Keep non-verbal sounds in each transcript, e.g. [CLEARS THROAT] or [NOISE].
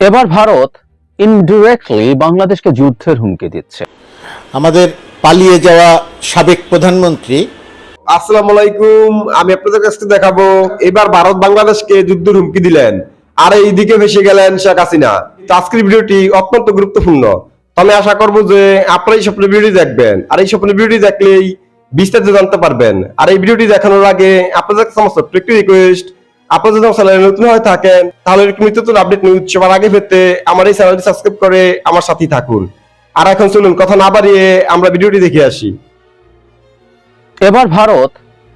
এবার ভারত ইনডিরেক্টলি বাংলাদেশকে যুদ্ধের হুমকি দিচ্ছে। আমাদের পালিয়ে যাওয়া সাবেক প্রধানমন্ত্রী। আসসালামু আলাইকুম আমি আপনাদের কাছে দেখাবো এবার ভারত বাংলাদেশকে যুদ্ধের হুমকি দিলেন। আর এইদিকে ভেসে গেলেন শেখ হাসিনা। তো আজকের ভিডিওটি অত্যন্ত গুরুত্বপূর্ণ। তো আমি আশা করব যে আপনারা এই স্বপ্নের ভিডিওটি দেখবেন। আর এই স্বপ্নের ভিডিওটি দেখলেই বিস্তারিত জানতে পারবেন। আর এই ভিডিওটি দেখানোর আগে আপনাদের কাছে আমার ছোট্ট একটি রিকোয়েস্ট আপনারা যদি আমার চ্যানেলে নতুন হয়ে থাকেন, তাহলে এরকম নতুন আপডেট নিউজ সবার আগে পেতে আমার এই চ্যানেলটি সাবস্ক্রাইব করে আমার সাথেই থাকুন। আর এখন চলুন, কথা না বাড়িয়ে আমরা ভিডিওটি দেখে আসি। এবার ভারত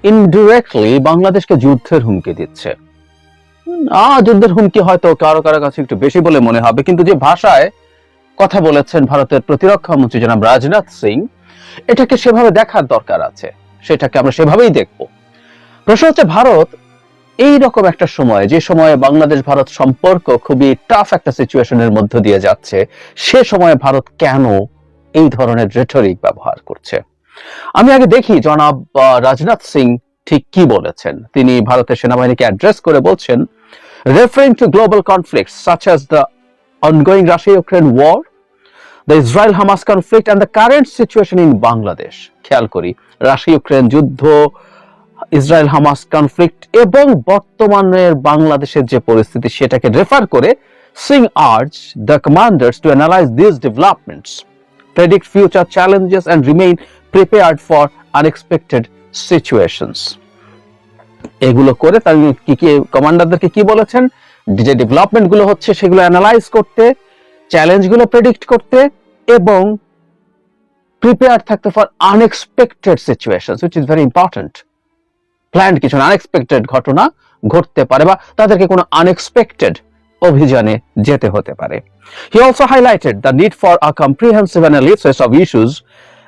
ইনডিরেক্টলি বাংলাদেশকে যুদ্ধের হুমকি দিচ্ছে। আ, যুদ্ধের হুমকি হয়তো কারও কারও কাছে একটু বেশি বলে মনে হবে, কিন্তু যে ভাষায় কথা বলেছেন ভারতের প্রতিরক্ষা মন্ত্রী জনাব রাজনাথ সিং, এটাকে সেভাবে দেখার দরকার আছে। সেটাকে আমরা সেভাবেই দেখব। প্রশ্ন হচ্ছে, ভারত এই রকম একটা সময় যে সময়ে বাংলাদেশ ভারত সম্পর্ক খুবই টাফ একটা সিচুয়েশনের মধ্য দিয়ে যাচ্ছে সে সময়ে ভারত কেন এই ধরনের রেটরিক ব্যবহার করছে? আমি আগে দেখি জনাব রাজনাথ সিং ঠিক কি বলেছেন। তিনি ভারতের সেনাবাহিনীকে অ্যাড্রেস করে বলছেন referring to global conflict such as the ongoing Russia-Ukraine war, the Israel-Hamas conflict and the current situation in Bangladesh. খেয়াল করি রাশিয়া ইউক্রেন যুদ্ধ ইসরায়েল হামাস কনফ্লিক্ট এবং বর্তমানের বাংলাদেশের যে পরিস্থিতি সেটাকে রেফার করে Singh urge the commanders to analyse this developments predict future challenges and remain prepared for unexpected situations. এগুলো করে তার কি কি কমান্ডারদেরকে কি বলেছেন? যে ডেভেলপমেন্টগুলো হচ্ছে সেগুলো অ্যানালাইজ করতে চ্যালেঞ্জগুলো প্রেডিক্ট করতে এবং প্রিপেয়ার থাকতে for unexpected situation which is very important planned কিছু আনএক্সপেক্টেড ঘটনা ঘটতে পারে বা তাদেরকে কোনো আনএক্সপেক্টেড অভিযানে যেতে হতে পারে। He also highlighted the need for a comprehensive analysis of issues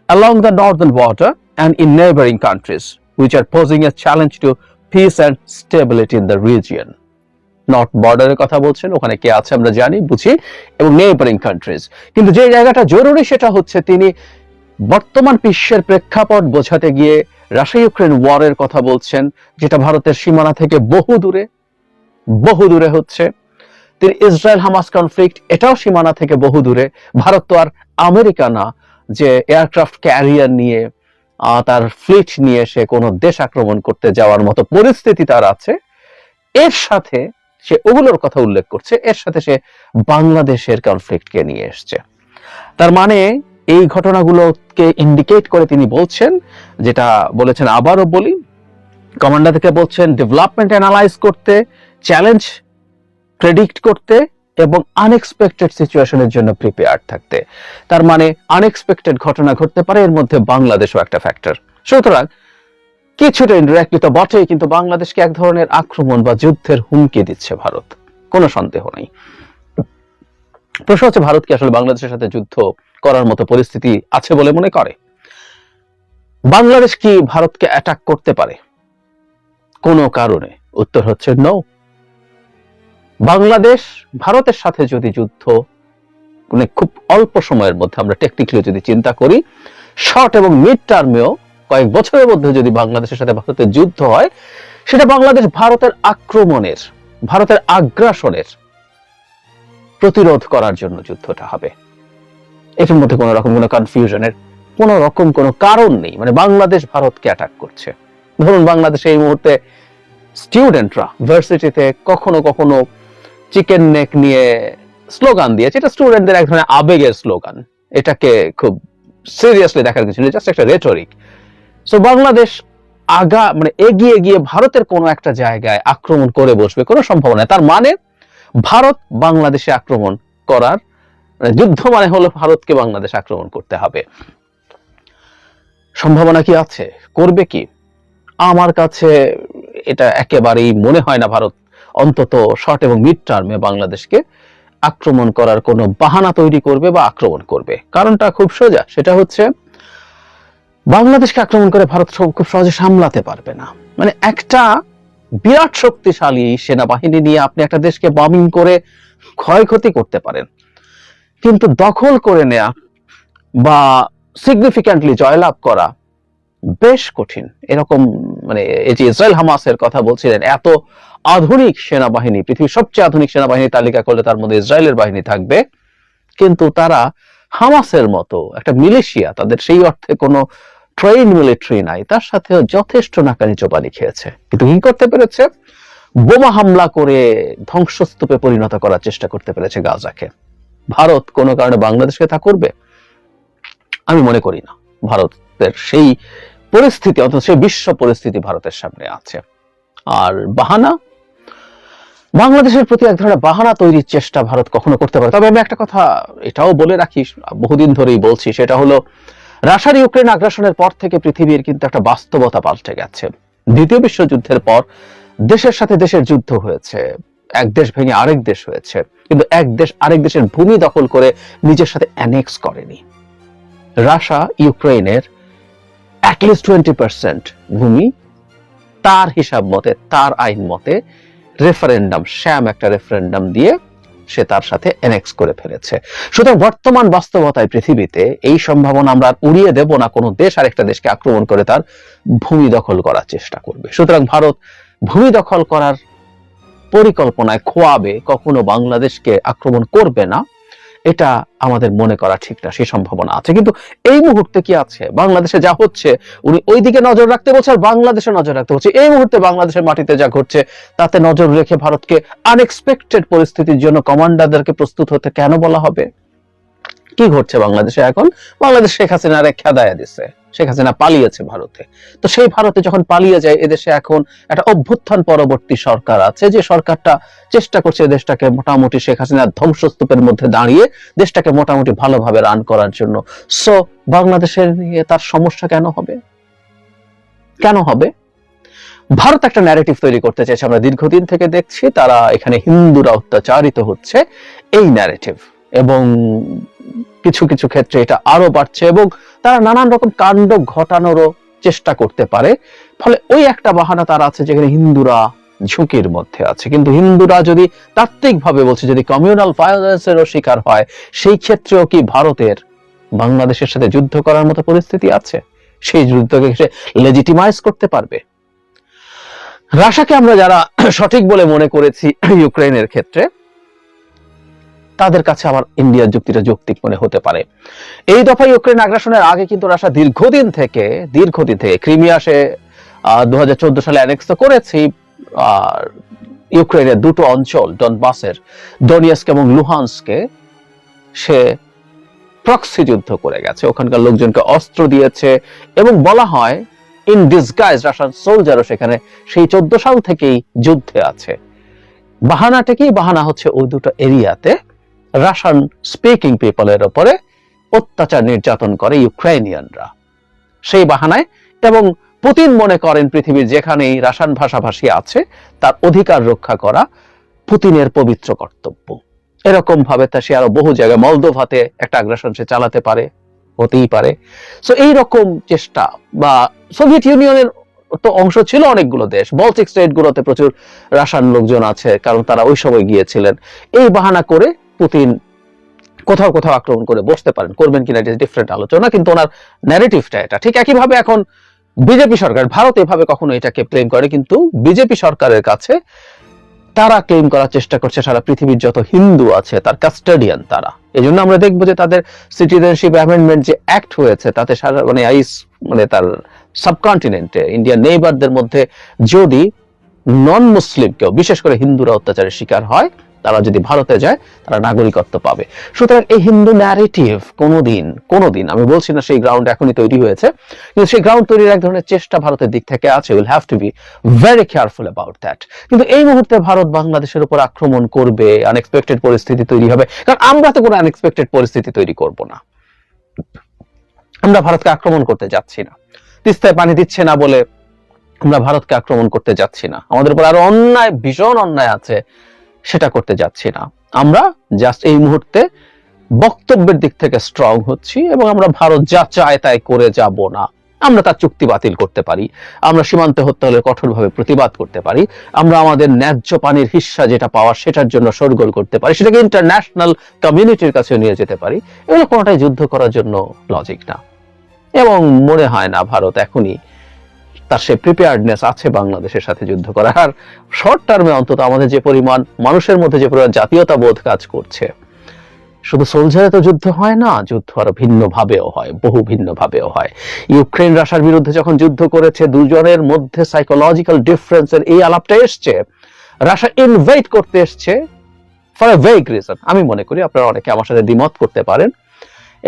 along the northern border and in neighbouring countries which are posing a challenge to peace and stability in the region north বর্ডারের কথা বলছেন, ওখানে কে আছে আমরা জানি, বুঝি, এবং neighbouring countries কিন্তু যে জায়গাটা জরুরি সেটা হচ্ছে তিনি বর্তমান বিশ্বের প্রেক্ষাপট বোঝাতে গিয়ে রাশিয়া ইউক্রেন ওয়ারের কথা বলছেন, যেটা ভারতের সীমানা থেকে বহু দূরে বহু দূরে হচ্ছে। তিনি ইসরায়েল হামাস কনফ্লিক্ট এটাও সীমানা থেকে বহু দূরে। ভারত তো আর আমেরিকা না, যে এয়ারক্রাফট ক্যারিয়ার নিয়ে তার ফ্লিট নিয়ে সে কোনো দেশ আক্রমণ করতে যাওয়ার মতো পরিস্থিতি তার আছে। এর সাথে সে ওগুলোর কথা উল্লেখ করছে, এর সাথে সে বাংলাদেশের কনফ্লিক্টকে নিয়ে এসছে। তার মানে এই ঘটনাগুলোকে ইন্ডিকেট করে তিনি বলছেন, যেটা বলেছেন আবারও বলি কমান্ডার থেকে বলছেন ডেভেলপমেন্ট অ্যানালাইজ করতে চ্যালেঞ্জ প্রেডিক্ট করতে এবং আনএক্সপেক্টেড সিচুয়েশনের জন্য প্রিপেয়ার থাকতে। তার মানে আনএক্সপেক্টেড ঘটনা ঘটতে পারে, এর মধ্যে বাংলাদেশও একটা ফ্যাক্টর সুতরাং কিছুটা ইনডিরেক্টলি তো বটেই, কিন্তু বাংলাদেশকে এক ধরনের আক্রমণ বা যুদ্ধের হুমকি দিচ্ছে ভারত। কোনো সন্দেহ নেই। প্রশ্ন হচ্ছে, ভারত কি আসলে বাংলাদেশের সাথে যুদ্ধ করার মতো পরিস্থিতি আছে বলে মনে করে? বাংলাদেশ কি ভারতকে অ্যাটাক করতে পারে? কোনো কারণে। উত্তর হচ্ছে নো বাংলাদেশ ভারতের সাথে যদি যুদ্ধ মানে খুব অল্প সময়ের মধ্যে, আমরা টেকনিক্যালি যদি চিন্তা করি শর্ট এবং মিড টার্মেও কয়েক বছরের মধ্যে যদি বাংলাদেশের সাথে ভারতের যুদ্ধ হয়, সেটা বাংলাদেশ ভারতের আক্রমণের, ভারতের আগ্রাসনের প্রতিরোধ করার জন্য যুদ্ধটা হবে। এটার মধ্যে কোনো রকম কোনো কনফিউশনের কোনো রকম কোনো কারণ নেই। মানে বাংলাদেশ ভারতকে অ্যাটাক করছে। ধরুন বাংলাদেশে এই মুহূর্তে স্টুডেন্টরা ভার্সিটিতে কখনো কখনো চিকেন নেক নিয়ে স্লোগান দিয়েছে। এটা স্টুডেন্টদের এক ধরনের আবেগের স্লোগান এটাকে খুব সিরিয়াসলি দেখার কিছু জাস্ট একটা রেটরিক সো বাংলাদেশ আগা মানে এগিয়ে গিয়ে ভারতের কোনো একটা জায়গায় আক্রমণ করে বসবে, কোনো সম্ভাবনা। তার মানে ভারত বাংলাদেশে আক্রমণ করার মানে যুদ্ধ মানে হলো ভারতকে বাংলাদেশ আক্রমণ করতে হবে। সম্ভাবনা কি আছে? করবে কি? আমার কাছে এটা একেবারেই মনে হয় না ভারত অন্তত শর্ট এবং মিড টার্মে বাংলাদেশকে আক্রমণ করার কোনো বাহানা তৈরি করবে বা আক্রমণ করবে। কারণটা খুব সোজা, সেটা হচ্ছে বাংলাদেশকে আক্রমণ করে ভারত খুব সহজে সামলাতে পারবে না। মানে একটা বিরাট শক্তিশালী সেনাবাহিনী নিয়ে আপনি একটা দেশকে বমিং করে ক্ষয়ক্ষতি করতে পারেন। কিন্তু দখল করে নেয়া বা সিগনিফিক্যান্টলি জয়লাভ করা বেশ কঠিন। এরকম মানে এই যে ইসরায়েল হামাসের কথা বলছিলেন, এত আধুনিক সেনাবাহিনী, পৃথিবীর সবচেয়ে আধুনিক সেনাবাহিনী তালিকা করলে তার মধ্যে ইসরায়েলের বাহিনী থাকবে। কিন্তু তারা হামাসের মতো একটা মিলিশিয়া, তাদের সেই অর্থে কোনো ট্রেন মিলিটারি নাই, তার সাথেও যথেষ্ট নাকানি চোপানি খেয়েছে কিন্তু কি করতে পেরেছে? বোমা হামলা করে ধ্বংসস্তূপে পরিণত করার চেষ্টা করতে পেরেছে গাজাকে। ভারত কোনো কারণে বাংলাদেশকে তা করবে? আমি মনে করি না। ভারতের সেই পরিস্থিতি অথচ সেই বিশ্ব পরিস্থিতি ভারতের সামনে আছে। আর বাহানা? বাংলাদেশের প্রতি এক ধরনের বাহানা তৈরির চেষ্টা ভারত কখনো করতে পারে। তবে আমি একটা কথা এটাও বলে রাখি, বহুদিন ধরেই বলছি, সেটা হলো রাশিয়ার ইউক্রেন আগ্রাসনের পর থেকে পৃথিবীর কিন্তু একটা বাস্তবতা পাল্টে গেছে। দ্বিতীয় বিশ্বযুদ্ধের পর দেশের সাথে দেশের যুদ্ধ হয়েছে। এক দেশ ভেঙে আরেক দেশ হয়েছে। কিন্তু এক দেশ আরেক দেশের ভূমি দখল করে নিজের সাথে অ্যানেক্স করেনি। রাশিয়া ইউক্রেনের অ্যাটলিস্ট টোয়েন্টি পার্সেন্ট ভূমি, তার হিসাব মতে, তার আইন মতে রেফারেন্ডাম শ্যাম একটা রেফারেন্ডাম দিয়ে সে তার সাথে এনেক্স করে ফেলেছে। সুতরাং বর্তমান বাস্তবতায় পৃথিবীতে এই সম্ভাবনা আমরা উড়িয়ে দেব না, কোনো দেশ আরেকটা দেশকে আক্রমণ করে তার ভূমি দখল করার চেষ্টা করবে। সুতরাং ভারত ভূমি দখল করার পরিকল্পনায় খোয়াবে, কখনো বাংলাদেশকে আক্রমণ করবে না। এটা আমাদের মনে করা ঠিক না সেই সম্ভাবনা আছে। কিন্তু এই মুহূর্তে কি আছে? বাংলাদেশে যা হচ্ছে, উনি ওইদিকে নজর রাখতে বলছে আর বাংলাদেশে নজর রাখতে বলছে। এই মুহূর্তে বাংলাদেশের মাটিতে যা ঘটছে, তাতে নজর রেখে ভারতকে আনএক্সপেক্টেড পরিস্থিতির জন্য কমান্ডারদেরকে প্রস্তুত হতে কেন বলা হবে? কি ঘটছে বাংলাদেশে এখন? বাংলাদেশ শেখ হাসিনার এক খেদায়া দিচ্ছে শেখ হাসিনা পালিয়েছে ভারতে। তো সেই ভারতে যখন পালিয়ে যায়, এদেশে এখন একটা অভ্যুত্থান পরবর্তী সরকার আছে, যে সরকারটা চেষ্টা করছে দেশটাকে মোটামুটি শেখ হাসিনার ধ্বংসস্তূপের মধ্যে দাঁড়িয়ে দেশটাকে মোটামুটি ভালোভাবে রান করার জন্য। সো বাংলাদেশের নিয়ে তার সমস্যা কেন হবে? কেন হবে? ভারত একটা ন্যারেটিভ তৈরি করতে চাইছে, আমরা দীর্ঘদিন থেকে দেখছি, তারা এখানে হিন্দুরা অত্যাচারিত হচ্ছে এই ন্যারেটিভ এবং কিছু কিছু ক্ষেত্রে এটা আরও বাড়ছে এবং তারা নানান রকম কাণ্ড ঘটানোরও চেষ্টা করতে পারে। ফলে ওই একটা বাহানা তার আছে যেখানে হিন্দুরা ঝুঁকির মধ্যে আছে। কিন্তু হিন্দুরা যদি তাত্ত্বিকভাবে বলছে, যদি কমিউনাল ভায়োলেন্সেরও শিকার হয়, সেই ক্ষেত্রেও কি ভারতের বাংলাদেশের সাথে যুদ্ধ করার মতো পরিস্থিতি আছে? সেই যুদ্ধকে সে লেজিটিমাইজ করতে পারবে? রাশাকে আমরা যারা সঠিক বলে মনে করেছি ইউক্রেনের ক্ষেত্রে তাদের কাছে আমার ইন্ডিয়ার যুক্তিটা যৌক্তিক মনে হতে পারে। এই দফা ইউক্রেন আগ্রাসনের আগে কিন্তু রাশিয়া দীর্ঘদিন থেকে দীর্ঘদিন থেকে ক্রিমিয়া সে দু সালে অ্যানেক্স তো করেছি ইউক্রেনের দুটো অঞ্চল ডনবাসের ডনিয়াস্ক এবং লুহান্সকে সে প্রক্সি যুদ্ধ করে গেছে। ওখানকার লোকজনকে অস্ত্র দিয়েছে এবং বলা হয় ইন ডিসগাইজ রাশিয়ান সোলজারও সেখানে সেই চোদ্দ সাল থেকেই যুদ্ধে আছে। বাহানাটা কি? বাহানা হচ্ছে ওই দুটো এরিয়াতে রাশিয়ান স্পিকিং পিপলের উপরে অত্যাচার নির্যাতন করে ইউক্রেনিয়ানরা। সেই বাহানায় এবং পুতিন মনে করেন পৃথিবীর যেখানেই রাশিয়ান ভাষাভাষী আছে, তার অধিকার রক্ষা করা পুতিনের পবিত্র কর্তব্য। এরকম ভাবে তা সে আরও বহু জায়গায় মলদোভাতে একটা আগ্রাসন সে চালাতে পারে, হতেই পারে। সো এই রকম চেষ্টা বা সোভিয়েত ইউনিয়নের তো অংশ ছিল অনেকগুলো দেশ। বলটিক স্টেট গুলোতে প্রচুর রাশিয়ান লোকজন আছে, কারণ তারা ওই সময় গিয়েছিলেন। এই বাহানা করে পুতিন কোথাও কোথাও আক্রমণ করে বসতে পারেন, করবেন কিনা এটা ডিফারেন্ট আলোচনা, কিন্তু ওনার ন্যারেটিভটা এটা। ঠিক একইভাবে এখন বিজেপি সরকার, ভারত এভাবে কখনো এটাকে ক্লেম করে, কিন্তু বিজেপি সরকারের কাছে তারা ক্লেম করার চেষ্টা করছে, সারা পৃথিবীর যত হিন্দু আছে, তার কাস্টাডিয়ান তারা। এই জন্য আমরা দেখব যে তাদের সিটিজেনশিপ অ্যামেন্ডমেন্ট যে অ্যাক্ট হয়েছে, তাতে সারা মানে আইস মানে তার সাবকন্টিনেন্টে ইন্ডিয়ান নেইবারদের মধ্যে যদি নন মুসলিম কেউ, বিশেষ করে হিন্দুরা অত্যাচারের শিকার হয় তারা যদি ভারতে যায়, তারা নাগরিকত্ব পাবে। সুতরাং এই হিন্দু ন্যারেটিভ কোনোদিন কোনোদিন, আমি বলছি না সেই গ্রাউন্ড এখনই তৈরি হয়েছে, কিন্তু সেই গ্রাউন্ড তৈরির এক ধরনের চেষ্টা ভারতের দিক থেকে আছে will have to be very careful about that কিন্তু এই মুহূর্তে ভারত বাংলাদেশের উপর আক্রমণ করবে আনএক্সপেক্টেড পরিস্থিতি তৈরি হবে, কারণ আমরা তো কোনো আনএক্সপেক্টেড পরিস্থিতি তৈরি করব না। আমরা ভারতকে আক্রমণ করতে যাচ্ছি না। তিস্তায় পানি দিচ্ছে না বলে আমরা ভারতকে আক্রমণ করতে যাচ্ছি না। আমাদের উপর আরও অন্যায়, ভীষণ অন্যায় আছে। সেটা করতে যাচ্ছি না। আমরা জাস্ট এই মুহূর্তে বক্তব্যের দিক থেকে স্ট্রং হচ্ছি এবং আমরা ভারত যা চায় তাই করে যাব না। আমরা তার চুক্তি বাতিল করতে পারি। আমরা সীমান্তে হত্যা হলে কঠোরভাবে প্রতিবাদ করতে পারি। আমরা আমাদের ন্যায্য পানির হিস্সা যেটা পাওয়া সেটার জন্য সরগোল করতে পারি। সেটাকে ইন্টারন্যাশনাল কমিউনিটির কাছে নিয়ে যেতে পারি। এগুলো কোনোটাই যুদ্ধ করার জন্য লজিক না। এবং মনে হয় না ভারত এখনই তার সে প্রিপেয়ার্ডনেস আছে বাংলাদেশের সাথে যুদ্ধ করার। আর শর্ট টার্মে অন্তত আমাদের যে পরিমাণ মানুষের মধ্যে যে পরিমাণ জাতীয়তা বোধ কাজ করছে, শুধু সোলজারে তো যুদ্ধ হয় না, যুদ্ধ আরও ভিন্ন ভাবেও হয়, বহু ভিন্ন ভাবেও হয়। ইউক্রেন রাশিয়ার বিরুদ্ধে যখন যুদ্ধ করেছে, দুজনের মধ্যে সাইকোলজিক্যাল ডিফারেন্সের এই আলাপটা এসছে। রাশিয়া ইনভাইট করতে এসছে ফর এ ভেগ রিজন আমি মনে করি আপনারা অনেকে আমার সাথে দ্বিমত করতে পারেন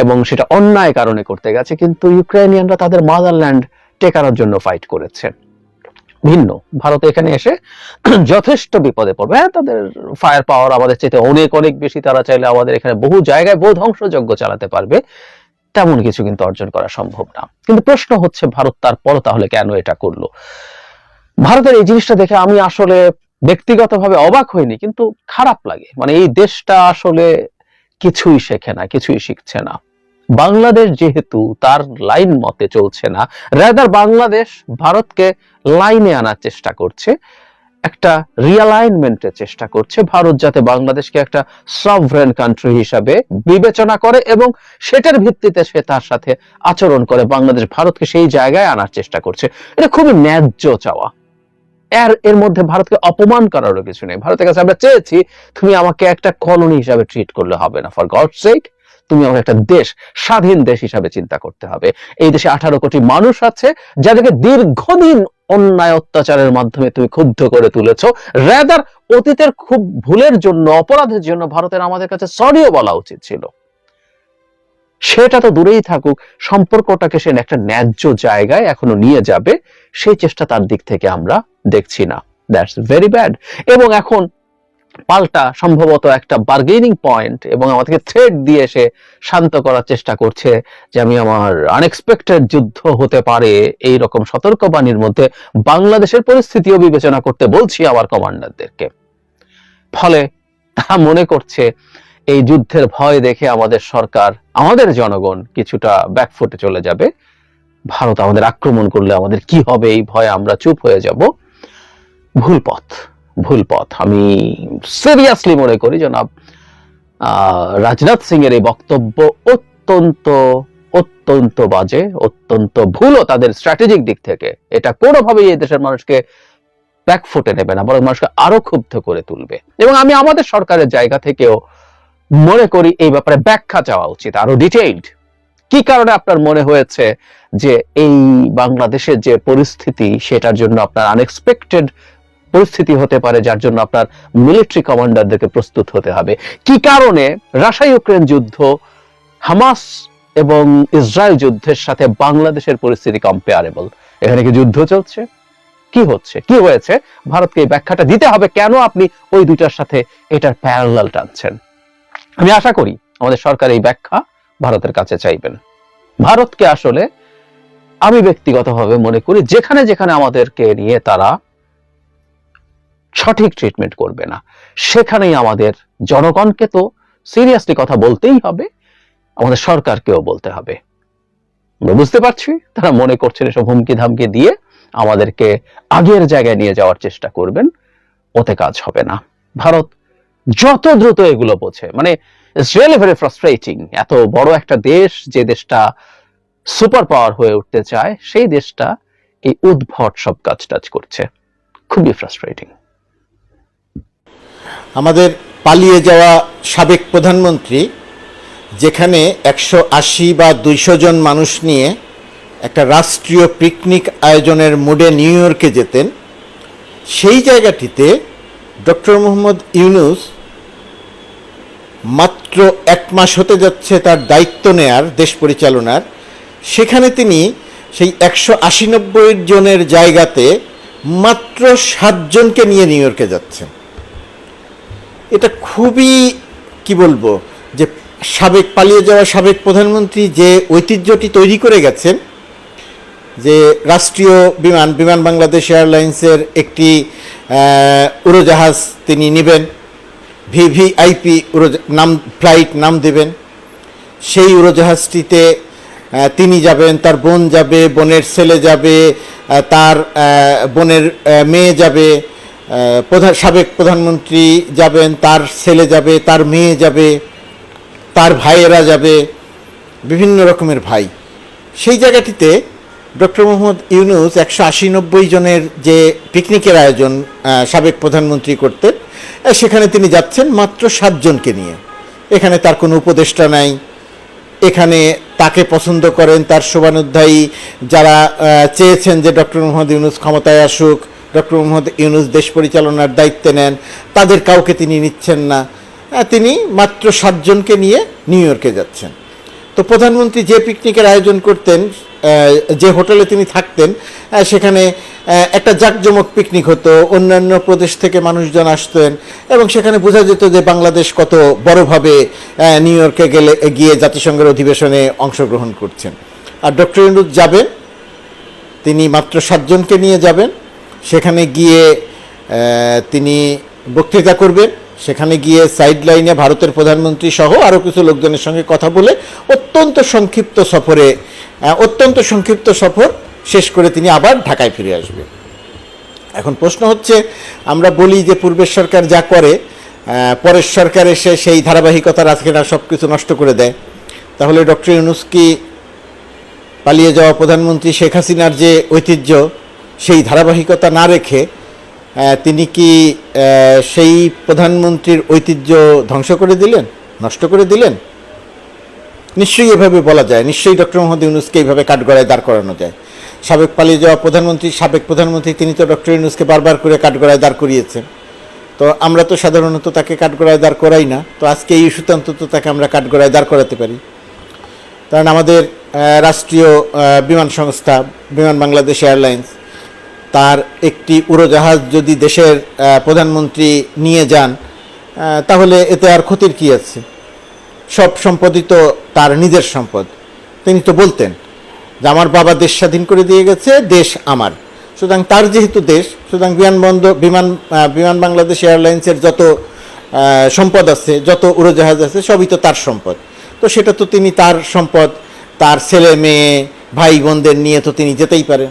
এবং সেটা অন্যায় কারণে করতে গেছে, কিন্তু ইউক্রেনিয়ানরা তাদের মাদারল্যান্ড টেকানোর জন্য ফাইট করেছে। ভিন্ন। ভারত এখানে এসে [CLEARS THROAT] যথেষ্ট বিপদে পড়বে। হ্যাঁ তাদের ফায়ার পাওয়ার আমাদের চাইতে অনেক অনেক বেশি। তারা চাইলে আমাদের এখানে বহু জায়গায় বহু ধ্বংসযজ্ঞ চালাতে পারবে। তেমন কিছু কিন্তু অর্জন করা সম্ভব না। কিন্তু প্রশ্ন হচ্ছে, ভারত তারপরও তাহলে কেন এটা করল? ভারতের এই জিনিসটা দেখে আমি আসলে ব্যক্তিগতভাবে অবাক হইনি, কিন্তু খারাপ লাগে। মানে এই দেশটা আসলে কিছুই শেখে না, কিছুই শিখছে না। বাংলাদেশ যেহেতু তার লাইন মতে চলছে না রাদার বাংলাদেশ ভারতকে লাইনে আনার চেষ্টা করছে, একটা রিয়ালাইনমেন্টের চেষ্টা করছে, ভারত যাতে বাংলাদেশকে একটা সভরেন কান্ট্রি হিসাবে বিবেচনা করে এবং সেটার ভিত্তিতে সে তার সাথে আচরণ করে, বাংলাদেশ ভারতকে সেই জায়গায় আনার চেষ্টা করছে। এটা খুবই ন্যায্য চাওয়া। এর এর মধ্যে ভারতকে অপমান করারও কিছু নেই। ভারতের কাছে আমরা চেয়েছি, তুমি আমাকে একটা কলোনি হিসাবে ট্রিট করলে হবে না ফর গড সেক তুমি আমাকে একটা দেশ, স্বাধীন দেশ হিসাবে চিন্তা করতে হবে। এই দেশে আঠারো কোটি মানুষ আছে, যাদেরকে দীর্ঘদিন অন্যায় অত্যাচারের মাধ্যমে তুমি ক্ষুব্ধ করে তুলেছ। রেদার অতীতের খুব ভুলের জন্য, অপরাধের জন্য ভারতের আমাদের কাছে সরিও বলা উচিত ছিল। সেটা তো দূরেই থাকুক, সম্পর্কটাকে সে একটা ন্যায্য জায়গায় এখনও নিয়ে যাবে, সেই চেষ্টা তার দিক থেকে আমরা দেখছি না। দ্যাটস ভেরি ব্যাড এবং এখন পাল্টা সম্ভবত একটা বার্গেনিং পয়েন্ট এবং আমাদেরকে থ্রেড দিয়ে সে শান্ত করার চেষ্টা করছে যে আমি আমার আনএক্সপেক্টেড যুদ্ধ হতে পারে এই রকম সতর্কবাণীর মধ্যে বাংলাদেশের পরিস্থিতিও বিবেচনা করতে বলছি আমার কমান্ডারদেরকে। ফলে তারা মনে করছে এই যুদ্ধের ভয় দেখে আমাদের সরকার, আমাদের জনগণ কিছুটা ব্যাকফুটে চলে যাবে। ভারত আমাদের আক্রমণ করলে আমাদের কি হবে এই ভয়ে আমরা চুপ হয়ে যাব। ভুল পথ। ভুল পথ আমি সিরিয়াসলি মনে করি জনাব রাজনাথ সিং এর এই বক্তব্য অত্যন্ত অত্যন্ত বাজে, অত্যন্ত ভুলও তাদের স্ট্র্যাটেজিক দিক থেকে। এটা কোনোভাবেই এই দেশের মানুষকে ব্যাকফুটে নেবে না, বরং মানুষকে আরও ক্ষুব্ধ করে তুলবে। এবং আমি আমাদের সরকারের জায়গা থেকেও মনে করি এই ব্যাপারে ব্যাখ্যা চাওয়া উচিত, আরও ডিটেইলড কি কারণে আপনার মনে হয়েছে যে এই বাংলাদেশের যে পরিস্থিতি, সেটার জন্য আপনার আনএক্সপেক্টেড পরিস্থিতি হতে পারে যার জন্য আপনার মিলিটারি কমান্ডারদেরকে প্রস্তুত হতে হবে। কি কারণে? রাশিয়া ইউক্রেন যুদ্ধ, হামাস এবং ইসরায়েল যুদ্ধের সাথে বাংলাদেশের পরিস্থিতি কম্পেয়ারেবল এখানে কি যুদ্ধ চলছে? কি হচ্ছে? কি হয়েছে? ভারতকে এই ব্যাখ্যাটা দিতে হবে কেন আপনি ওই দুইটার সাথে এটার প্যারালাল টানছেন? আমি আশা করি আমাদের সরকার এই ব্যাখ্যা ভারতের কাছে চাইবেন। ভারতকে আসলে আমি ব্যক্তিগতভাবে মনে করি যেখানে যেখানে আমাদেরকে নিয়ে তারা সঠিক ট্রিটমেন্ট করবে না। সেখানেই আমাদের জনগণকে তো সিরিয়াসলি কথা বলতেই হবে, আমাদের সরকারকেও বলতে হবে। বুঝতে পারছি, তারা মনে করছেন এসব হুমকি ধামকি দিয়ে আমাদেরকে আগের জায়গায় নিয়ে যাওয়ার চেষ্টা করবেন, ওতে কাজ হবে না। ভারত যত দ্রুত এগুলো বোঝে মানে ইটস রিয়েলি ভেরি ফ্রাস্ট্রেটিং এত বড় একটা দেশ যে দেশটা সুপার পাওয়ার হয়ে উঠতে চায়, সেই দেশটা এই উদ্ভট সব কাজ টাজ করছে। খুবই ফ্রাস্ট্রেটিং আমাদের পালিয়ে যাওয়া সাবেক প্রধানমন্ত্রী, যেখানে একশো আশি বা দুইশো জন মানুষ নিয়ে একটা রাষ্ট্রীয় পিকনিক আয়োজনের মুডে নিউ ইয়র্কে যেতেন, সেই জায়গাটিতে ডক্টর মোহাম্মদ ইউনুস মাত্র এক মাস হতে যাচ্ছে তার দায়িত্ব নেয়ার, দেশ পরিচালনার। সেখানে তিনি সেই একশো আশি নব্বই জনের জায়গাতে মাত্র সাতজনকে নিয়ে নিউ ইয়র্কে যাচ্ছেন। এটা খুবই, কি বলব, যে সাবেক, পালিয়ে যাওয়া সাবেক প্রধানমন্ত্রী যে ঐতিহ্যটি তৈরি করে গেছেন, যে রাষ্ট্রীয় বিমান বিমান বাংলাদেশ এয়ারলাইন্সের একটি উড়োজাহাজ তিনি নেবেন, ভিভিআইপি উড়ো নাম, ফ্লাইট নাম দেবেন, সেই উড়োজাহাজটিতে তিনি যাবেন, তার বোন যাবে, বোনের ছেলে যাবে তার বোনের মেয়ে যাবে প্রধান, সাবেক প্রধানমন্ত্রী যাবেন, তার ছেলে যাবে, তার মেয়ে যাবে, তার ভাইয়েরা যাবে, বিভিন্ন রকমের ভাই। সেই জায়গাটিতে ডক্টর মোহাম্মদ ইউনুস একশো আশি নব্বই জনের যে পিকনিকের আয়োজন সাবেক প্রধানমন্ত্রী করতেন সেখানে তিনি যাচ্ছেন মাত্র সাতজনকে নিয়ে। এখানে তার কোনো উপদেষ্টা নাই। এখানে তাকে পছন্দ করেন তার শোভানুধ্যায়ী যারা চেয়েছেন যে ডক্টর মোহাম্মদ ইউনুস ক্ষমতায় আসুক ডক্টর মোহাম্মদ ইউনুস দেশ পরিচালনার দায়িত্বে নেন। তাদের কাউকে তিনি নিচ্ছেন না। তিনি মাত্র সাতজনকে নিয়ে নিউ ইয়র্কে যাচ্ছেন। তো প্রধানমন্ত্রী যে পিকনিকের আয়োজন করতেন যে হোটেলে তিনি থাকতেন সেখানে একটা জাঁকজমক পিকনিক হতো, অন্যান্য প্রদেশ থেকে মানুষজন আসতেন এবং সেখানে বোঝা যেত যে বাংলাদেশ কত বড়ভাবে নিউ ইয়র্কে গেলে গিয়ে জাতিসংঘের অধিবেশনে অংশগ্রহণ করছেন। আর ডক্টর ইন্দুর যাবেন, তিনি মাত্র সাতজনকে নিয়ে যাবেন। সেখানে গিয়ে তিনি বক্তৃতা করবেন। সেখানে গিয়ে সাইড লাইনে ভারতের প্রধানমন্ত্রী সহ আরও কিছু লোকজনের সঙ্গে কথা বলে অত্যন্ত সংক্ষিপ্ত সফরে অত্যন্ত সংক্ষিপ্ত সফর শেষ করে তিনি আবার ঢাকায় ফিরে আসবেন। এখন প্রশ্ন হচ্ছে, আমরা বলি যে পূর্বের সরকার যা করে পরের সরকার এসে সেই ধারাবাহিকতার আজকে না সব কিছু নষ্ট করে দেয়। তাহলে ডক্টর ইউনুস কি পালিয়ে যাওয়া প্রধানমন্ত্রী শেখ হাসিনার যে ঐতিহ্য সেই ধারাবাহিকতা না রেখে তিনি কি সেই প্রধানমন্ত্রীর ঐতিহ্য ধ্বংস করে দিলেন? নষ্ট করে দিলেন? নিশ্চয়ই এভাবে বলা যায়। নিশ্চয়ই ডক্টর মোহাম্মদ ইউনুসকে এইভাবে কাঠগড়ায় দাঁড় করানো যায়। সাবেক পালিয়ে যাওয়া প্রধানমন্ত্রী, সাবেক প্রধানমন্ত্রী, তিনি তো ডক্টর ইউনুসকে বারবার করে কাঠগড়ায় দাঁড় করিয়েছেন। তো আমরা তো সাধারণত তাকে কাঠগড়ায় দাঁড় করাই না। তো আজকে এই ইস্যুতে অন্তত তাকে আমরা কাঠগড়ায় দাঁড় করাতে পারি। কারণ আমাদের রাষ্ট্রীয় বিমান সংস্থা, বিমান বাংলাদেশ এয়ারলাইন্স তার একটি উড়োজাহাজ যদি দেশের প্রধানমন্ত্রী নিয়ে যান তাহলে এতে আর ক্ষতির কি আছে? সব সম্পদই তো তার নিজের সম্পদ। তিনি তো বলতেন যে, আমার বাবা দেশ স্বাধীন করে দিয়ে গেছে, দেশ আমার। সুতরাং তার যেহেতু দেশ, সুতরাং বিমানবন্দর, বিমান বিমান বাংলাদেশ এয়ারলাইন্সের যত সম্পদ আছে, যত উড়োজাহাজ আছে, সবই তো তার সম্পদ। তো সেটা তো তিনি তার সম্পদ, তার ছেলে, মেয়ে ভাই বোনদের নিয়ে তো তিনি যেতেই পারেন।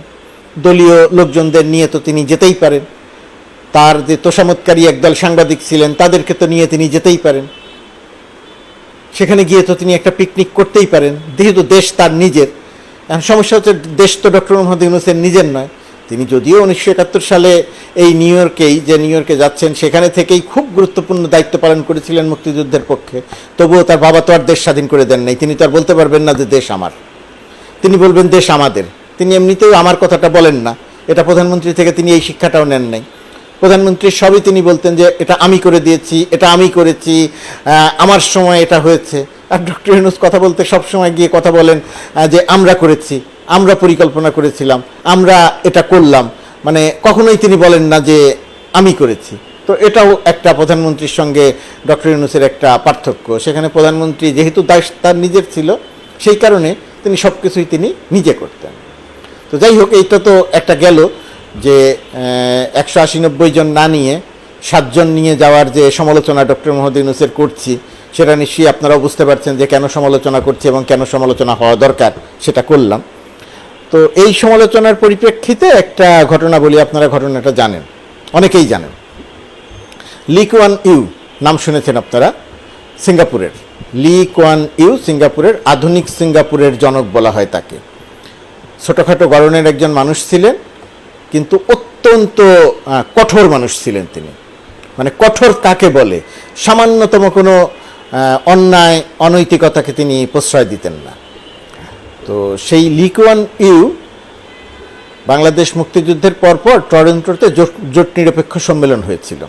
দলীয় লোকজনদের নিয়ে তো তিনি যেতেই পারেন। তার যে তোষামতকারী একদল সাংবাদিক ছিলেন, তাদেরকে তো নিয়ে তিনি যেতেই পারেন। সেখানে গিয়ে তো তিনি একটা পিকনিক করতেই পারেন, যেহেতু দেশ তার নিজের। এখন সমস্যা হচ্ছে, দেশ তো ডক্টর মোহাম্মদ ইউনুসের নিজের নয়। তিনি যদিও উনিশশো একাত্তর সালে এই নিউ ইয়র্কেই, যে নিউ ইয়র্কে যাচ্ছেন, সেখানে থেকেই খুব গুরুত্বপূর্ণ দায়িত্ব পালন করেছিলেন মুক্তিযুদ্ধের পক্ষে। তবুও তার বাবা তো আর দেশ স্বাধীন করে দেন নাই। তিনি তো আর বলতে পারবেন না যে দেশ আমার। তিনি বলবেন, দেশ আমাদের। তিনি এমনিতেও আমার কথাটা বলেন না। এটা প্রধানমন্ত্রী থেকে তিনি এই শিক্ষাটাও নেন নাই। প্রধানমন্ত্রী সবই তিনি বলতেন যে, এটা আমি করে দিয়েছি, এটা আমি করেছি আমার সময় এটা হয়েছে। আর ডক্টর ইউনুস কথা বলতে সব সময় গিয়ে কথা বলেন যে, আমরা করেছি, আমরা পরিকল্পনা করেছিলাম, আমরা এটা করলাম। মানে কখনোই তিনি বলেন না যে, আমি করেছি। তো এটাও একটা প্রধানমন্ত্রীর সঙ্গে ডক্টর ইউনুসের একটা পার্থক্য। সেখানে প্রধানমন্ত্রী যেহেতু দায়িত্ব তার নিজের ছিল, সেই কারণে তিনি সব কিছুই তিনি নিজে করতেন। তো যাই হোক, এইটা তো একটা গেল যে একশো আশি নব্বই জন না নিয়ে, সাতজন নিয়ে যাওয়ার যে সমালোচনা ডক্টর মোহাম্মদ ইউনুসের করছি, সেটা নিশ্চয়ই আপনারাও বুঝতে পারছেন যে কেন সমালোচনা করছি এবং কেন সমালোচনা হওয়া দরকার, সেটা করলাম। তো এই সমালোচনার পরিপ্রেক্ষিতে একটা ঘটনা বলি, আপনারা ঘটনাটা জানেন, অনেকেই জানেন। লি কোয়ান ইউ, নাম শুনেছেন আপনারা, সিঙ্গাপুরের। লি কোয়ান ইউ, সিঙ্গাপুরের, আধুনিক সিঙ্গাপুরের জনক বলা হয় তাকে। ছোটোখাটো গড়নের একজন মানুষ ছিলেন, কিন্তু অত্যন্ত কঠোর মানুষ ছিলেন তিনি। মানে কঠোর কাকে বলে? সামান্যতম কোনো অন্যায়, অনৈতিকতাকে তিনি প্রশ্রয় দিতেন না। তো সেই লিকুয়ান ইউ বাংলাদেশ মুক্তিযুদ্ধের পরপর টরেন্টোতে জোট- নিরপেক্ষ সম্মেলন হয়েছিল।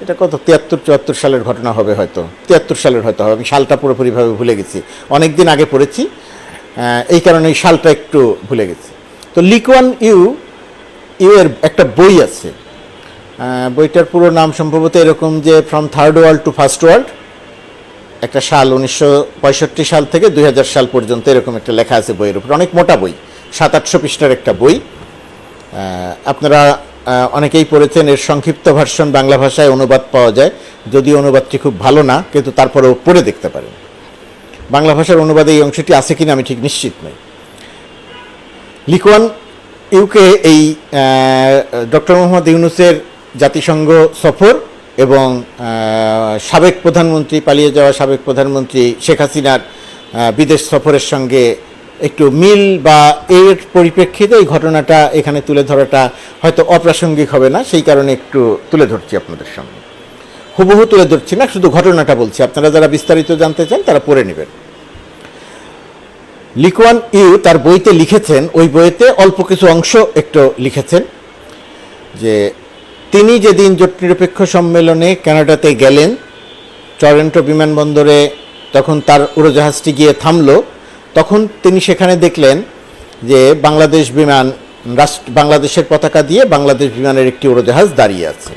এটা কত? তিয়াত্তর, চুয়াত্তর সালের ঘটনা হবে হয়তো। তিয়াত্তর সালের হয়তো হবে। আমি সালটা পুরোপুরিভাবে ভুলে গেছি। অনেক দিন আগে পড়েছি। এই কারণে সালটা একটু ভুলে গেছি। তো লিকুয়ান ইউ ইউ এর একটা বই আছে। বইটার পুরো নাম সম্ভবত এরকম যে from third world to first world একটা সাল উনিশশো পঁয়ষট্টি সাল থেকে দুই হাজার সাল পর্যন্ত এরকম একটা লেখা আছে বইয়ের উপর। অনেক মোটা বই, সাত আটশো পৃষ্ঠার একটা বই। আপনারা অনেকেই পড়েছেন, এর সংক্ষিপ্ত ভার্সন বাংলা ভাষায় অনুবাদ পাওয়া যায়। যদিও অনুবাদটি খুব ভালো না, কিন্তু তারপরেও পড়ে দেখতে পারেন। বাংলা ভাষার অনুবাদে এই অংশটি আছে কিনা আমি ঠিক নিশ্চিত নই। লিকুয়ান ইউকে এই ডক্টর মোহাম্মদ ইউনুসের জাতিসংঘ সফর এবং সাবেক প্রধানমন্ত্রী, পালিয়ে যাওয়া সাবেক প্রধানমন্ত্রী শেখ হাসিনার বিদেশ সফরের সঙ্গে একটু মিল বা এর পরিপ্রেক্ষিতে এই ঘটনাটা এখানে তুলে ধরাটা হয়তো অপ্রাসঙ্গিক হবে না, সেই কারণে একটু তুলে ধরছি আপনাদের সামনে। হুবহু তুলে ধরছি না, শুধু ঘটনাটা বলছি। আপনারা যারা বিস্তারিত জানতে চান, তারা পড়ে নেবেন। লিকুয়ান ইউ তার বইতে লিখেছেন, ওই বইতে অল্প কিছু অংশ একটু লিখেছেন, যে তিনি যেদিন জোট নিরপেক্ষ সম্মেলনে কানাডাতে গেলেন, টরেন্টো বিমানবন্দরে তখন তার উড়োজাহাজটি গিয়ে থামল, তখন তিনি সেখানে দেখলেন যে বাংলাদেশ বিমান রাষ্ট্র, বাংলাদেশের পতাকা দিয়ে বাংলাদেশ বিমানের একটি উড়োজাহাজ দাঁড়িয়ে আছে।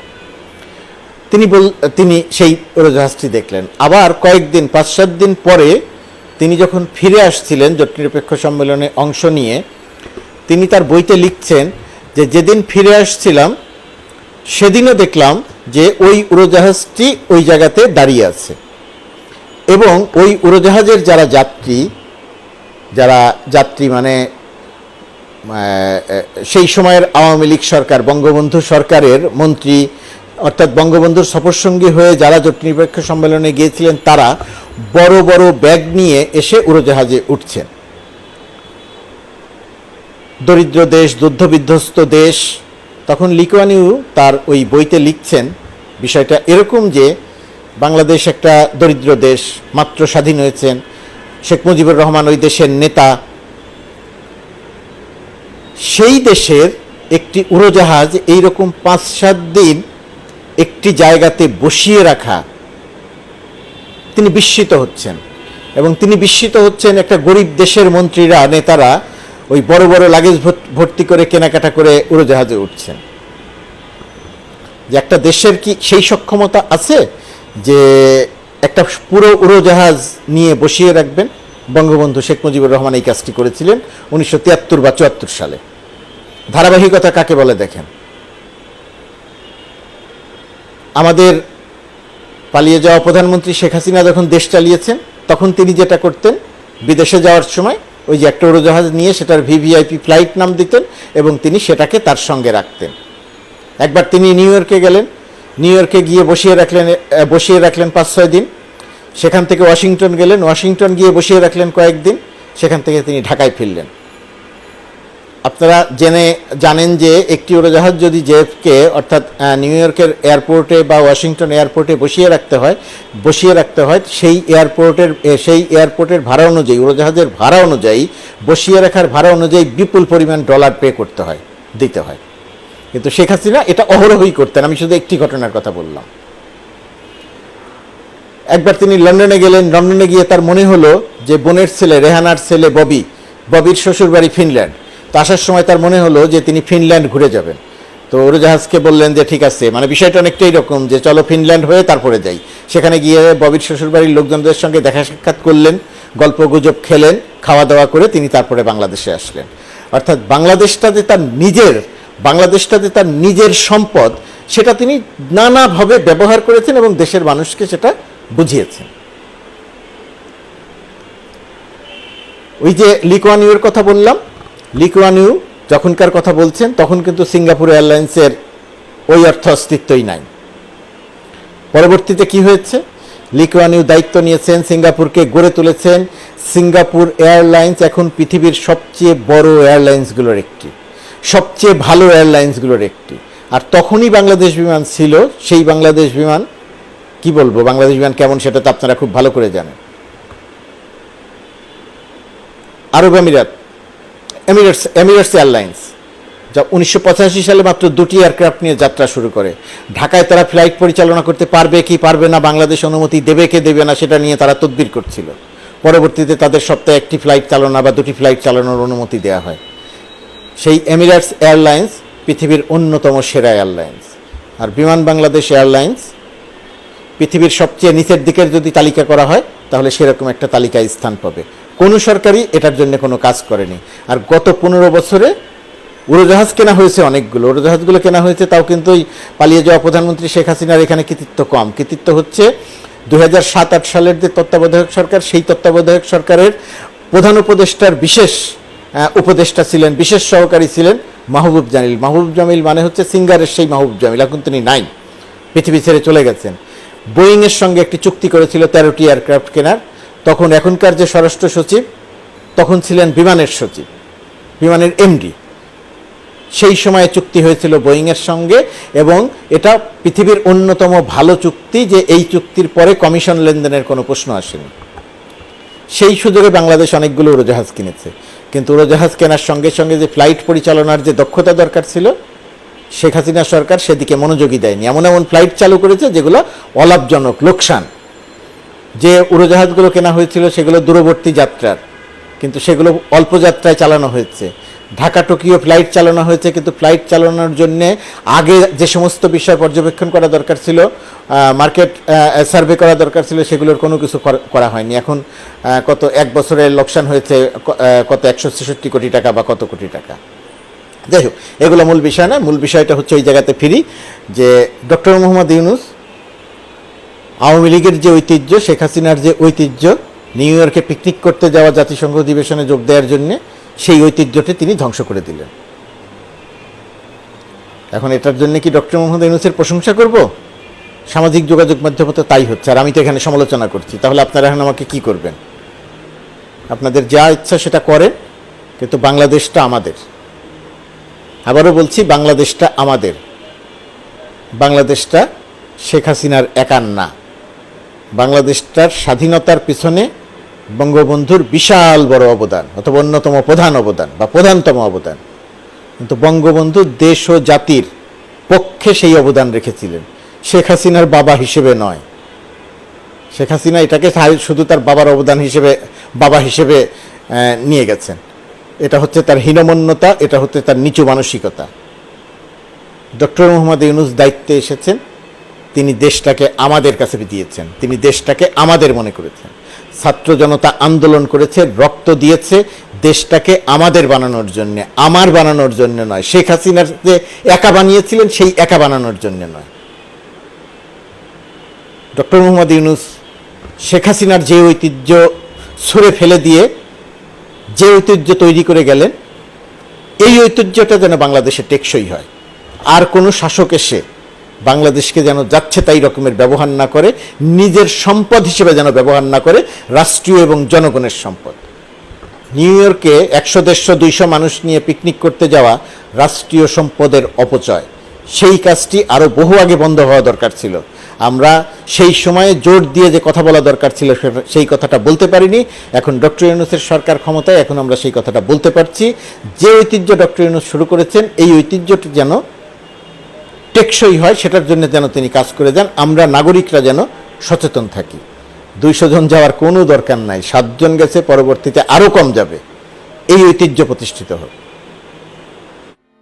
তিনি বল, তিনি সেই উড়োজাহাজটি দেখলেন। আবার কয়েকদিন পাঁচ সাত দিন পরে তিনি যখন ফিরে আসছিলেন জোট নিরপেক্ষ সম্মেলনে অংশ নিয়ে, তিনি তার বইতে লিখছেন যে, যেদিন ফিরে আসছিলাম, সেদিনও দেখলাম যে ওই উড়োজাহাজটি ওই জায়গাতে দাঁড়িয়ে আছে। এবং ওই উড়োজাহাজের যারা যাত্রী যারা যাত্রী মানে সেই সময়ের আওয়ামী লীগ সরকার, বঙ্গবন্ধু সরকারের মন্ত্রী অর্থাৎ বঙ্গবন্ধুর সফরসঙ্গী হয়ে যারা জোট নিরপেক্ষ সম্মেলনে গিয়েছিলেন, তারা বড় বড় ব্যাগ নিয়ে এসে উড়োজাহাজে উঠছেন। দরিদ্র দেশ, যুদ্ধবিধ্বস্ত দেশ, তখন লিকুয়ানিউ তার ওই বইতে লিখছেন, বিষয়টা এরকম যে বাংলাদেশ একটা দরিদ্র দেশ, মাত্র স্বাধীন হয়েছেন, শেখ মুজিবুর রহমান ওই দেশের নেতা। সেই দেশের একটি উড়োজাহাজ এইরকম পাঁচ সাত দিন একটি জায়গাতে বসিয়ে রাখা। তিনি বিস্মিত হচ্ছেন। এবং তিনি বিস্মিত হচ্ছেন একটা গরিব দেশের মন্ত্রীরা, নেতারা ওই বড় বড় লাগেজ ভর্তি করে কেনাকাটা করে উড়োজাহাজে উঠছেন। যে একটা দেশের কি সেই সক্ষমতা আছে যে একটা পুরো উড়োজাহাজ নিয়ে বসিয়ে রাখবেন? বঙ্গবন্ধু শেখ মুজিবুর রহমান এই কাজটি করেছিলেন উনিশশো তিয়াত্তর বা চুয়াত্তর সালে। ধারাবাহিকতা কাকে বলে দেখেন? আমাদের পালিয়ে যাওয়া প্রধানমন্ত্রী শেখ হাসিনা যখন দেশ চালিয়েছেন, তখন তিনি যেটা করতেন, বিদেশে যাওয়ার সময় ওই যে একটা উড়োজাহাজ নিয়ে সেটার ভিভিআইপি ফ্লাইট নাম দিতেন এবং তিনি সেটাকে তার সঙ্গে রাখতেন। একবার তিনি নিউ ইয়র্কে গেলেন, নিউ ইয়র্কে গিয়ে বসিয়ে রাখলেন বসিয়ে রাখলেন পাঁচ ছয় দিন। সেখান থেকে ওয়াশিংটন গেলেন, ওয়াশিংটন গিয়ে বসিয়ে রাখলেন কয়েকদিন। সেখান থেকে তিনি ঢাকায় ফিরলেন। আপনারা জেনে জানেন যে একটি উড়োজাহাজ যদি জেএফকে অর্থাৎ নিউ ইয়র্কের এয়ারপোর্টে বা ওয়াশিংটন এয়ারপোর্টে বসিয়ে রাখতে হয়, বসিয়ে রাখতে হয়, সেই এয়ারপোর্টের সেই এয়ারপোর্টের ভাড়া অনুযায়ী, উড়োজাহাজের ভাড়া অনুযায়ী, বসিয়ে রাখার ভাড়া অনুযায়ী বিপুল পরিমাণ ডলার পে করতে হয়, দিতে হয়। কিন্তু শেখ হাসিনা এটা অহরহই করতেন, আমি শুধু একটি ঘটনার কথা বললাম। একবার তিনি লন্ডনে গেলেন, লন্ডনে গিয়ে তার মনে হলো যে বোনের ছেলে, রেহানার ছেলে ববি, ববির শ্বশুরবাড়ি ফিনল্যান্ড। তো আসার সময় তার মনে হলো যে তিনি ফিনল্যান্ড ঘুরে যাবেন। তো উড়োজাহাজকে বললেন যে, ঠিক আছে। মানে বিষয়টা অনেকটাই এরকম যে, চলো ফিনল্যান্ড হয়ে তারপরে যাই। সেখানে গিয়ে ববির শ্বশুরবাড়ির লোকজনদের সঙ্গে দেখা সাক্ষাৎ করলেন, গল্প গুজব খেলেন, খাওয়া দাওয়া করে তিনি তারপরে বাংলাদেশে আসলেন। অর্থাৎ বাংলাদেশটা যে তার নিজের বাংলাদেশটা যে তার নিজের সম্পদ, সেটা তিনি নানাভাবে ব্যবহার করেছেন এবং দেশের মানুষকে সেটা বুঝিয়েছেন। ওই যে লিকুয়ানিউর কথা বললাম লিকুয়ানিউ যখনকার কথা বলছেন, তখন কিন্তু সিঙ্গাপুর এয়ারলাইন্সের ওই অর্থ অস্তিত্বই নাই। পরবর্তীতে কি হয়েছে? লিকুয়ানিউ দায়িত্ব নিয়েছেন, সিঙ্গাপুরকে গড়ে তুলেছেন। সিঙ্গাপুর এয়ারলাইন্স এখন পৃথিবীর সবচেয়ে বড় এয়ারলাইন্সগুলোর একটি, সবচেয়ে ভালো এয়ারলাইন্সগুলোর একটি। আর তখনই বাংলাদেশ বিমান ছিল, সেই বাংলাদেশ বিমান কি বলব? বাংলাদেশ বিমান কেমন সেটা তো আপনারা খুব ভালো করে জানেন। আরব আমিরাত এমিরেটস এমিরেটস এয়ারলাইন্স যা উনিশশো পঁচাশি সালে মাত্র দুটি এয়ারক্রাফট নিয়ে যাত্রা শুরু করে। ঢাকায় তারা ফ্লাইট পরিচালনা করতে পারবে কি পারবে না, বাংলাদেশ অনুমতি দেবে কে দেবে না সেটা নিয়ে তারা তদবির করছিল। পরবর্তীতে তাদের সপ্তাহে একটি ফ্লাইট চালনা বা দুটি ফ্লাইট চালানোর অনুমতি দেওয়া হয়। সেই এমিরেটস এয়ারলাইন্স পৃথিবীর অন্যতম সেরা এয়ারলাইন্স আর বিমান বাংলাদেশ এয়ারলাইন্স পৃথিবীর সবচেয়ে নিচের দিকের যদি তালিকা করা হয়, তাহলে সেরকম একটা তালিকায় স্থান পাবে। কোনো সরকারই এটার জন্য কোনো কাজ করেনি। আর গত পনেরো বছরে উড়োজাহাজ কেনা হয়েছে অনেকগুলো। উড়োজাহাজগুলো কেনা হয়েছে, তাও কিন্তু ওই পালিয়ে যাওয়া প্রধানমন্ত্রী শেখ হাসিনার এখানে কৃতিত্ব কম। কৃতিত্ব হচ্ছে দু হাজার সাত আট সালের যে তত্ত্বাবধায়ক সরকার, সেই তত্ত্বাবধায়ক সরকারের প্রধান উপদেষ্টার বিশেষ উপদেষ্টা ছিলেন, বিশেষ সহকারী ছিলেন মাহবুব জামিল। মাহবুব জামিল মানে হচ্ছে সিঙ্গারের সেই মাহবুব জামিল। এখন তিনি নাই, পৃথিবী ছেড়ে চলে গেছেন। বোয়িংয়ের সঙ্গে একটি চুক্তি করেছিল তেরোটি এয়ারক্রাফট কেনার। তখন এখনকার যে স্বরাষ্ট্র সচিব, তখন ছিলেন বিমানের সচিব, বিমানের এমডি। সেই সময়ে চুক্তি হয়েছিল বোয়িংয়ের সঙ্গে এবং এটা পৃথিবীর অন্যতম ভালো চুক্তি যে এই চুক্তির পরে কমিশন লেনদেনের কোনো প্রশ্ন আসেনি। সেই সুযোগে বাংলাদেশ অনেকগুলো উড়োজাহাজ কিনেছে। কিন্তু উড়োজাহাজ কেনার সঙ্গে সঙ্গে যে ফ্লাইট পরিচালনার যে দক্ষতা দরকার ছিল, শেখ হাসিনা সরকার সেদিকে মনোযোগী দেয়নি। এমন এমন ফ্লাইট চালু করেছে যেগুলো অলাভজনক, লোকসান। যে উড়োজাহাজগুলো কেনা হয়েছিল সেগুলো দূরবর্তী যাত্রার, কিন্তু সেগুলো অল্প যাত্রায় চালানো হয়েছে। ঢাকা টোকিও ফ্লাইট চালানো হয়েছে, কিন্তু ফ্লাইট চালানোর জন্যে আগে যে সমস্ত বিষয় পর্যবেক্ষণ করা দরকার ছিল মার্কেট সার্ভে করা দরকার ছিল, সেগুলোর কোনো কিছু করা হয়নি। এখন কত এক বছরের লোকসান হয়েছে কত একশো ছেষট্টি কোটি টাকা বা কত কোটি টাকা। যাই হোক, এগুলো মূল বিষয় না, মূল বিষয়টা হচ্ছে ওই জায়গাতে ফিরি যে ডক্টর মোহাম্মদ ইউনুস আওয়ামী লীগের যে ঐতিহ্য, শেখ হাসিনার যে ঐতিহ্য, নিউ ইয়র্কে পিকনিক করতে যাওয়া জাতিসংঘ অধিবেশনে যোগ দেওয়ার জন্য সেই ঐতিহ্যটি তিনি ধ্বংস করে দিলেন। এখন এটার জন্য কি ডক্টর মোহাম্মদ ইউনুসের প্রশংসা করব? সামাজিক যোগাযোগ মাধ্যমে তো তাই হচ্ছে, আর আমি তো এখানে সমালোচনা করছি। তাহলে আপনারা এখন আমাকে কি করবেন? আপনাদের যা ইচ্ছা সেটা করেন, কিন্তু বাংলাদেশটা আমাদের। আবারও বলছি, বাংলাদেশটা আমাদের। বাংলাদেশটা শেখ হাসিনার একার না। বাংলাদেশটার স্বাধীনতার পিছনে বঙ্গবন্ধুর বিশাল বড় অবদান, অথবা অন্যতম প্রধান অবদান, বা প্রধানতম অবদান। কিন্তু বঙ্গবন্ধু দেশ ও জাতির পক্ষে সেই অবদান রেখেছিলেন। শেখ হাসিনার বাবা হিসেবে নয়। শেখ হাসিনা এটাকে শুধু তার বাবার অবদান হিসেবে, বাবা হিসেবে নিয়ে গেছেন। এটা হচ্ছে তার হীনমন্যতা, এটা হচ্ছে তার নিচু মানসিকতা। ডক্টর মোহাম্মদ ইউনুস দায়িত্বে এসেছেন। তিনি দেশটাকে আমাদের কাছে দিয়েছেন, তিনি দেশটাকে আমাদের মনে করেছেন। ছাত্র জনতা আন্দোলন করেছে, রক্ত দিয়েছে, দেশটাকে আমাদের বানানোর জন্য, আমার বানানোর জন্য নয়। শেখ হাসিনার যে একা বানিয়েছিলেন, সেই একা বানানোর জন্য নয়। ডক্টর মোহাম্মদ ইউনুস শেখ হাসিনার যে ঐতিহ্য ছুঁড়ে ফেলে দিয়ে, যে ঐতিহ্য তৈরি করে গেলেন, এই ঐতিহ্যটা যেন বাংলাদেশে টেকসই হয়। আর কোনো শাসক এসে বাংলাদেশকে যেন যাচ্ছে তাই রকমের ব্যবহার না করে, নিজের সম্পদ হিসেবে যেন ব্যবহার না করে, রাষ্ট্রীয় এবং জনগণের সম্পদ। নিউ ইয়র্কে একশো, দেড়শো, দুইশো মানুষ নিয়ে পিকনিক করতে যাওয়া রাষ্ট্রীয় সম্পদের অপচয়। সেই কাজটি আরও বহু আগে বন্ধ হওয়া দরকার ছিল। আমরা সেই সময়ে জোর দিয়ে যে কথা বলা দরকার ছিল সেই কথাটা বলতে পারিনি। এখন ডক্টর ইউনুসের সরকার ক্ষমতায় এখন আমরা সেই কথাটা বলতে পারছি। যে ঐতিহ্য ডক্টর ইউনুস শুরু করেছেন, এই ঐতিহ্যটি যেন টেকসই হয়, সেটার জন্য যেন তিনি কাজ করে যান। আমরা নাগরিকরা যেন সচেতন থাকি। দুইশো জন যাওয়ার কোনো দরকার নাই। সাতজন গেছে, পরবর্তীতে আরও কম যাবে। এই ঐতিহ্য প্রতিষ্ঠিত হোক।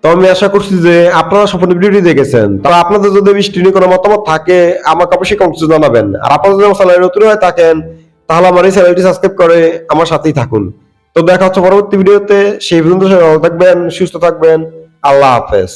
তো আমি আশা করছি যে আপনারা সম্পূর্ণ ভিডিওটি দেখেছেন। তো আপনাদের যদি বৃষ্টি কোনো মতামত থাকে, আমাকে অবশ্যই কমেন্টে জানাবেন। আর আপনারা যদি আমার চ্যানেলে নতুন হয়ে থাকেন, তাহলে আমার এই চ্যানেলটি সাবস্ক্রাইব করে আমার সাথেই থাকুন। তো দেখা হচ্ছে পরবর্তী ভিডিওতে। সেই পর্যন্ত থাকবেন, সুস্থ থাকবেন। আল্লাহ হাফেজ।